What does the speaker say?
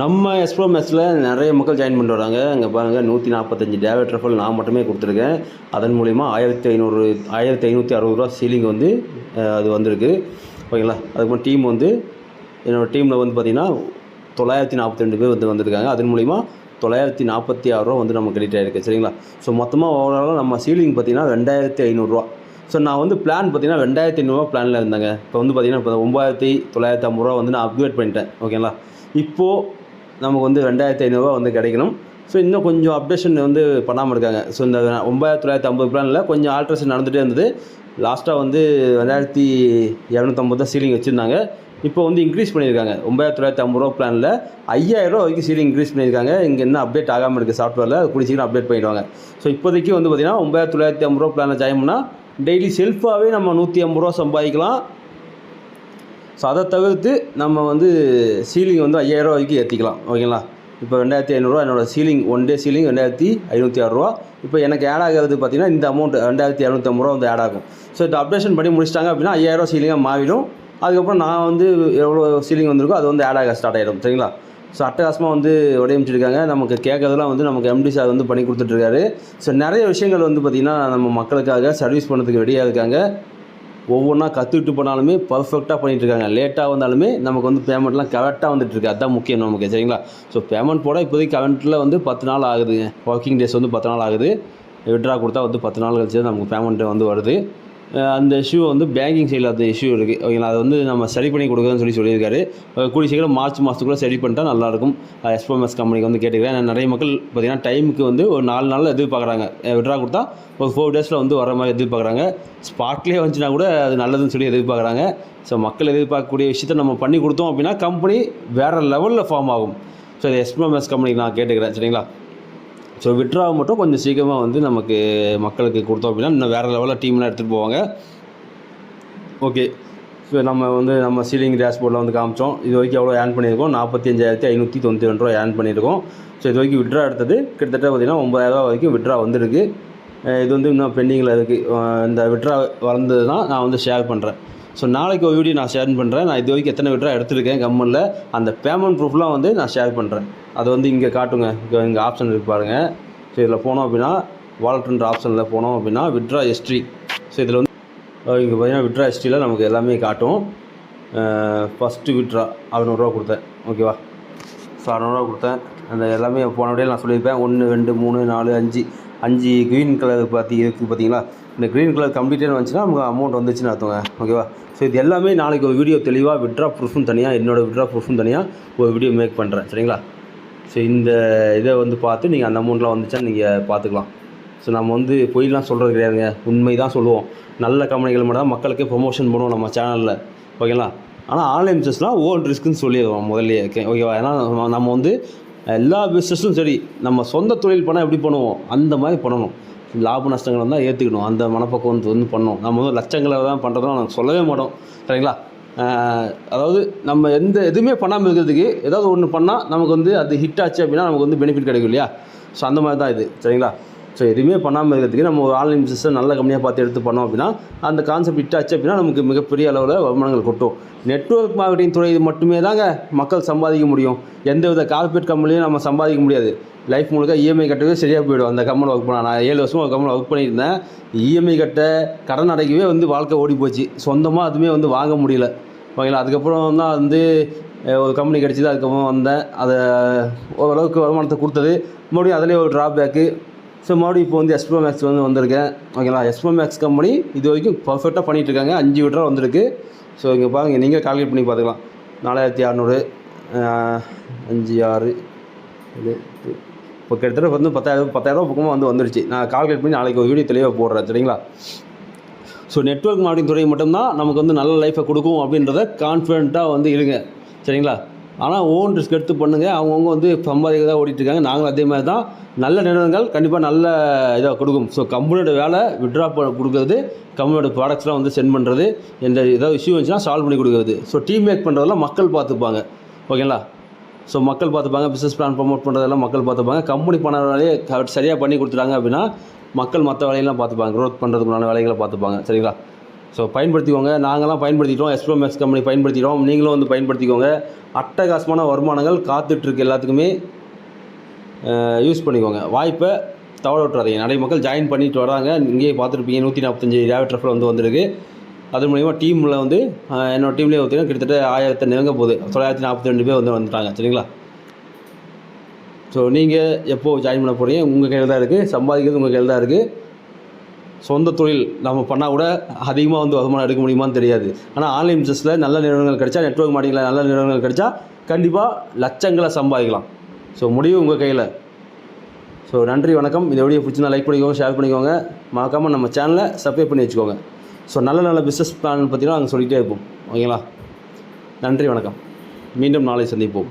நம்ம எஸ்ப்ரோ மெஸ்ஸில் நிறைய மக்கள் ஜாயின் பண்ணிட்டு வராங்க. அங்கே பாருங்கள் நூற்றி நாற்பத்தஞ்சு டேவேட் ரஃபல் நான் மட்டுமே கொடுத்துருக்கேன். அதன் மூலிமா ஆயிரத்தி ஐநூறு ஆயிரத்தி ஐநூற்றி அறுபது ரூபா சீலிங் வந்து அது வந்திருக்கு. ஓகேங்களா? அதுக்கப்புறம் டீம் வந்து என்னோடய டீமில் வந்து பார்த்திங்கன்னா தொள்ளாயிரத்தி நாற்பத்தி ரெண்டு பேர் வந்து வந்திருக்காங்க. அதன் மூலிமா தொள்ளாயிரத்தி நாற்பத்தி ஆறுரூவா வந்து நம்ம கிரெடிட் ஆகிருக்கு சரிங்களா? ஸோ மொத்தமாக ஓவராலாக நம்ம சீலிங் பார்த்திங்கன்னா ரெண்டாயிரத்தி ஐநூறுரூவா ஸோ நான் வந்து பிளான் பார்த்தீங்கன்னா ரெண்டாயிரத்தி ஐநூறுரூவா பிளானில் இருந்தேங்க. இப்போ வந்து பார்த்தீங்கன்னா இப்போ ஒம்பாயிரத்தி தொள்ளாயிரத்தி ஐம்பது ரூபா வந்து நான் அப்கிரேட் பண்ணிட்டேன். ஓகேங்களா இப்போது நமக்கு வந்து ரெண்டாயிரத்தி ஐநூறுரூவா வந்து கிடைக்கணும். ஸோ இன்னும் கொஞ்சம் அப்டேஷன் வந்து பண்ணாமல் இருக்காங்க. ஸோ இந்த ஒம்பாயிரத்தி தொள்ளாயிரத்தி ஐம்பது பிளானில் கொஞ்சம் ஆல்ட்ரேஷன் நடந்துகிட்டே இருந்தது. லாஸ்ட்டாக வந்து ரெண்டாயிரத்தி இரநூத்தம்பது தான் சீலிங் வச்சுருந்தாங்க. இப்போ வந்து இன்க்ரீஸ் பண்ணியிருக்காங்க. ஒம்பாயிரத்தி தொள்ளாயிரத்தி ஐம்பது ரூபா பிளானில் ஐயாயிரரூவா வரைக்கும் சீலிங் இன்க்ரீஸ் பண்ணியிருக்காங்க. இங்கே என்ன அப்டேட் ஆகாமல் இருக்குது சாஃப்ட்வேரில் அது கூடிய சீக்கிரம் அப்டேட் பண்ணிடுவாங்க. ஸோ இப்போதைக்கு வந்து பார்த்திங்கன்னா ஒம்பாயிரத்தி தொள்ளாயிரத்தி ஐம்பது ரூபா பிளானில் ஜாயின் பண்ணால் டெய்லி செல்ஃபாகவே நம்ம நூற்றி ஐம்பது ரூபா சம்பாதிக்கலாம். ஸோ அதை தவிர்த்து நம்ம வந்து சீலிங் வந்து ஐயாயிரரூவா வரைக்கும் ஏற்றிக்கலாம் ஓகேங்களா? இப்போ ரெண்டாயிரத்தி ஐநூறுரூவா என்னோட சீலிங் ஒன் டே சீலிங் ரெண்டாயிரத்தி ஐநூற்றி ஆறுரூவா இப்போ எனக்கு ஆட் ஆகிறது பார்த்தீங்கன்னா இந்த அமௌண்ட் ரெண்டாயிரத்தி இரநூத்தம்பது ரூபா வந்து ஆட் ஆகும். ஸோ இந்த அப்டேஷன் பண்ணி முடிச்சிட்டாங்க அப்படின்னா ஐயாயிரரூவா சீலிங்காக மாறிடும். அதுக்கப்புறம் நான் வந்து எவ்வளோ சீலிங் வந்திருக்கோ அது வந்து ஆட் ஆக ஸ்டார்ட் ஆகிடும் சரிங்களா? ஸோ அட்டகாசமாக வந்து வடிவமைச்சிருக்காங்க நமக்கு கேட்கறதெல்லாம் வந்து நமக்கு எம்டி சார் வந்து பண்ணி கொடுத்துட்ருக்காரு. ஸோ நிறைய விஷயங்கள் வந்து பார்த்திங்கன்னா நம்ம மக்களுக்காக சர்வீஸ் பண்ணுறதுக்கு ரெடியாக இருக்காங்க. ஒவ்வொன்றா கற்றுக்கிட்டு போனாலுமே பர்ஃபெக்டாக பண்ணிகிட்டு இருக்காங்க லேட்டாக வந்தாலுமே நமக்கு வந்து பேமெண்ட்லாம் கரெக்டாக வந்துட்டுருக்கு அதுதான் முக்கியம் நமக்கு சரிங்களா? ஸோ பேமெண்ட் போட இப்போதைக்கு கரண்ட்டில் வந்து பத்து நாள் ஆகுதுங்க. ஒர்க்கிங் டேஸ் வந்து பத்து நாள் ஆகுது. விட்ரா கொடுத்தா வந்து பத்து நாள் கழிச்சு தான் நமக்கு பேமெண்ட்டு வந்து வருது. அந்த இஷ்யூ வந்து பேங்கிங் சைடில் அந்த இஷ்யூ இருக்குது ஓகேங்களா? அது வந்து நம்ம சரி பண்ணி கொடுக்குறதுன்னு சொல்லி சொல்லியிருக்காரு. கூடிய சீக்கிரம் மார்ச் மாதத்துக்குள்ளே சரி பண்ணிட்டா நல்லாயிருக்கும். எஸ்பிஎம்எஸ் கம்பெனிக்கு வந்து கேட்டுக்கிறேன். நிறைய மக்கள் பார்த்திங்கன்னா டைமுக்கு வந்து ஒரு நாலு நாளில் எதிர்பார்க்குறாங்க. விட்ரா கொடுத்தா ஒரு ஃபோர் டேஸில் வந்து வர மாதிரி எதிர்பார்க்குறாங்க. ஸ்பாட்லேயே வந்துச்சுன்னா கூட அது நல்லதுன்னு சொல்லி எதிர்பார்க்குறாங்க. ஸோ மக்கள் எதிர்பார்க்கக்கூடிய விஷயத்த நம்ம பண்ணி கொடுத்தோம் அப்படின்னா கம்பெனி வேறு லெவலில் ஃபார்ம் ஆகும். ஸோ எஸ்பிஎம்எஸ் கம்பெனிக்கு நான் கேட்டுக்கிறேன். சரிங்களா? ஸோ விட்ராவை மட்டும் கொஞ்சம் சீக்கிரமாக வந்து நமக்கு மக்களுக்கு கொடுத்தோம் அப்படின்னா இன்னும் வேறு லெவலில் டீம்லாம் எடுத்துகிட்டு போவாங்க. ஓகே ஸோ நம்ம வந்து நம்ம சீலிங் டேஷ்போர்டில் வந்து காமிச்சோம். இது வரைக்கும் எவ்வளோ ஏர்ன் பண்ணியிருக்கோம்? நாற்பத்தி அஞ்சாயிரத்தி ஐநூற்றி தொண்ணூற்றி ரெண்டு ரூபா ஏர்ன் பண்ணியிருக்கோம். ஸோ இது வரைக்கும் விட்ரா எடுத்தது கிட்டத்தட்ட பார்த்திங்கன்னா ஒம்பதாயிரரூவா வரைக்கும் விட்ரா வந்துருக்கு. இது வந்து இன்னும் பெண்டிங்கில் இருக்குது இந்த விட்ரா தான் நான் வந்து ஷேர் பண்ணுறேன் ஸோ நாளைக்கு ஒரு வீடியோ நான் ஷேர் பண்ணுறேன் நான் இது வரைக்கும் எத்தனை விட்ரா எடுத்திருக்கேன் கம்மனில் அந்த பேமெண்ட் ப்ரூஃப்லாம் வந்து நான் ஷேர் பண்ணுறேன் அதை வந்து இங்கே காட்டுங்க. இங்கே இங்கே ஆப்ஷன் இருக்கு பாருங்கள் ஸோ இதில் போனோம் அப்படின்னா வாலட்ன்ற ஆப்ஷனில் போனோம் அப்படின்னா விட்ரா ஹிஸ்ட்ரி ஸோ இதில் வந்து இங்கே பார்த்தீங்கன்னா விட்ரா ஹிஸ்ட்ரியில் நமக்கு எல்லாமே காட்டும். ஃபஸ்ட்டு விட்ரா அறநூறுவா கொடுத்தேன். ஓகேவா ஸோ அறநூறுவா கொடுத்தேன். அந்த எல்லாமே போன விடையில் நான் சொல்லியிருப்பேன். ஒன்று ரெண்டு மூணு நாலு அஞ்சு. அஞ்சு க்ரீன் கலர் பார்த்தி இருக்குது பார்த்தீங்களா இந்த க்ரீன் கலர் கம்ப்ளீட்டாக வந்துச்சுன்னா நமக்கு அமௌண்ட் வந்துச்சுன்னு அர்த்தங்க. ஓகேவா ஸோ இது எல்லாமே நாளைக்கு ஒரு வீடியோ தெளிவாக விட்ரா ப்ரூஃபும் தனியாக என்னோடய விட்ரா ப்ரூஃபும் தனியாக ஒரு வீடியோ மேக் பண்ணுறேன் சரிங்களா? ஸோ இந்த இதை வந்து பார்த்து நீங்கள் அந்த அமௌண்ட்லாம் வந்துச்சா நீங்கள் பார்த்துக்கலாம். ஸோ நம்ம வந்து பொய்லாம் சொல்கிறது கிடையாதுங்க. உண்மை தான் சொல்லுவோம். நல்ல கம்பெனிகள் மட்டும் தான் மக்களுக்கு ப்ரொமோஷன் பண்ணுவோம் நம்ம சேனலில் ஓகேங்களா ஆனால் ஆன்லைன் பிஸ்னஸ்லாம் ஓன் ரிஸ்க்குன்னு சொல்லிடுவோம் முதல்லையே. ஓகே ஓகேவா ஏன்னா நம்ம- நம்ம வந்து எல்லா பிஸ்னஸும் சரி. நம்ம சொந்த தொழில் பண்ணால் எப்படி பண்ணுவோம்? அந்த மாதிரி பண்ணணும். லாப நஷ்டங்களை தான் ஏற்றுக்கணும் அந்த மனப்பக்குவம் வந்து வந்து பண்ணோம். நம்ம வந்து லட்சங்களை தான் பண்ணுறதும் நாங்கள் சொல்லவே மாட்டோம். சரிங்களா? அதாவது நம்ம எந்த எதுவுமே பண்ணாமல் இருக்கிறதுக்கு ஏதாவது ஒன்று பண்ணால் நமக்கு வந்து அது ஹிட் ஆச்சு அப்படின்னா நமக்கு வந்து பெனிஃபிட் கிடைக்கும் இல்லையா? ஸோ அந்த மாதிரி தான் இது. சரிங்களா? ஸோ எதுவுமே பண்ணாமல் இருக்கிறதுக்கு நம்ம ஒரு ஆன்லைன் பிஸ்னஸ் நல்ல கம்பெனியாக பார்த்து எடுத்து பண்ணோம் அப்படின்னா அந்த கான்செப்ட் இட்டாச்சு அப்படின்னா நமக்கு மிகப்பெரிய அளவில் வருமானங்கள் கொட்டும். நெட்ஒர்க் மார்க்கெட்டிங் துறை இது மட்டுமே தாங்க மக்கள் சம்பாதிக்க முடியும். எந்த வித கார்பரேட் கம்பெனிலையும் நம்ம சம்பாதிக்க முடியாது. லைஃப் முழுக்க இஎம்ஐ கட்டவே சரியாக போயிடும். அந்த கம்பெனி ஒர்க் பண்ண நான் ஏழு வருஷமாக ஒரு கம்பெனி ஒர்க் பண்ணியிருந்தேன். இஎம்ஐ கட்ட கடன் அடைக்கவே வந்து வாழ்க்கை ஓடி போச்சு. சொந்தமாக அதுவுமே வந்து வாங்க முடியல. ஓகேங்களா? அதுக்கப்புறம் தான் வந்து ஒரு கம்பெனி கிடச்சிது. அதுக்கப்புறம் வந்தேன். அதை ஓரளவுக்கு வருமானத்தை கொடுத்தது. மறுபடியும் அதிலே ஒரு ட்ராபேக்கு ஸோ மறுபடியும் இப்போ வந்து எஸ்போ மேக்ஸ் வந்து வந்திருக்கேன் ஓகேங்களா எஸ்போ மேக்ஸ் கம்பெனி இது வரைக்கும் பர்ஃபெக்டாக பண்ணிகிட்டு இருக்காங்க. அஞ்சு விட்ரா வந்திருக்கு. ஸோ இங்கே பாருங்க நீங்கள் கால்குலேட் பண்ணி பார்த்துக்கலாம். நாலாயிரத்தி அறநூறு அஞ்சு ஆறு இது இப்போ கிட்டத்தட்ட வந்து பத்தாயிரம் பத்தாயிரரூபா பக்கமாக வந்து வந்துருச்சு. நான் கால்குலேட் பண்ணி நாளைக்கு ஒரு வீடியோ தெளிவாக போடுறேன். சரிங்களா? ஸோ நெட்வொர்க் மார்க்கெட்டிங் துறை மட்டும்தான் நமக்கு வந்து நல்ல லைஃப்பை கொடுக்கும் அப்படின்றத கான்ஃபிடென்ட்டாக வந்து இருங்க. சரிங்களா? ஆனால் ஓன் ரிஸ்க் எடுத்து பண்ணுங்கள் அவங்கவுங்க வந்து சம்பாதிக்க தான் இருக்காங்க நாங்களும் அதே மாதிரி தான் நல்ல நிறுவனங்கள் கண்டிப்பாக நல்ல இதாக கொடுக்கும். ஸோ கம்பெனியோட வேலை விட்ரா கொடுக்குறது கம்பெனியோட ப்ராடக்ட்ஸ்லாம் வந்து சென்ட் பண்ணுறது எந்த ஏதாவது இஷ்யூ வந்துச்சுன்னா சால்வ் பண்ணி கொடுக்குறது. ஸோ டீம் மேக் பண்ணுறதெல்லாம் மக்கள் பார்த்துப்பாங்க. ஓகேங்களா ஸோ மக்கள் பார்த்துப்பாங்க. பிஸ்னஸ் பிளான் ப்ரமோட் பண்ணுறதெல்லாம் மக்கள் பார்த்துப்பாங்க. கம்பெனி பண்ண வேலையை சரியாக பண்ணி கொடுத்துட்டாங்க அப்படின்னா மக்கள் மற்ற வேலையெல்லாம் பார்த்துப்பாங்க. க்ரோத் பண்ணுறதுக்குண்டான வேலைகளை பார்த்துப்பாங்க. சரிங்களா? ஸோ பயன்படுத்திக்கோங்க. நாங்களாம் பயன்படுத்திட்டோம். எஸ்ப்ரோ மேக்ஸ் கம்பெனி பயன்படுத்திட்டோம். நீங்களும் வந்து பயன்படுத்திக்கோங்க. அட்டகாசமான வருமானங்கள் காத்துட்ருக்கு எல்லாத்துக்குமே யூஸ் பண்ணிக்கோங்க. வாய்ப்பை தவற விட்டுறாதீங்க. நிறைய மக்கள் ஜாயின் பண்ணிட்டு வராங்க. இங்கேயே பார்த்துருப்பீங்க. நூற்றி நாற்பத்தஞ்சு ரேவட் ரெஃபர் வந்து வந்திருக்கு. அது மூலிமா டீமில் வந்து என்னோடய என்னோட டீம்லேயே பார்த்தீங்கன்னா கிட்டத்தட்ட ஆயிரத்தை நெருங்க போகுது. தொள்ளாயிரத்தி நாற்பத்தி ரெண்டு பேர் வந்து வந்துட்டாங்க. சரிங்களா? ஸோ நீங்கள் எப்போது ஜாயின் பண்ண போகிறீங்க உங்கள் கையில் தான் இருக்குது சம்பாதிக்கிறது உங்கள் கையில் தான் இருக்குது சொந்த தொழில் நம்ம பண்ணால் கூட அதிகமாக வந்து வருமானம் எடுக்க முடியுமான்னு தெரியாது. ஆனால் ஆன்லைன் பிஸ்னஸில் நல்ல நிறுவனங்கள் கிடைச்சா நெட்வொர்க் மார்க்கெட்டில் நல்ல நிறுவனங்கள் கிடைச்சா கண்டிப்பாக லட்சங்களை சம்பாதிக்கலாம். ஸோ முடிவு உங்கள் கையில். ஸோ நன்றி வணக்கம். இந்த வீடியோ பிடிச்சிருந்தா லைக் பண்ணிக்கோங்க ஷேர் பண்ணிக்கோங்க. மறக்காமல் நம்ம சேனலை சப்ஸ்கிரைப் பண்ணி வச்சுக்கோங்க. ஸோ நல்ல நல்ல பிஸ்னஸ் பிளான் பற்றிலாம் நாங்கள் சொல்லிகிட்டே இருப்போம். ஓகேங்களா? நன்றி வணக்கம். மீண்டும் நாளை சந்திப்போம்.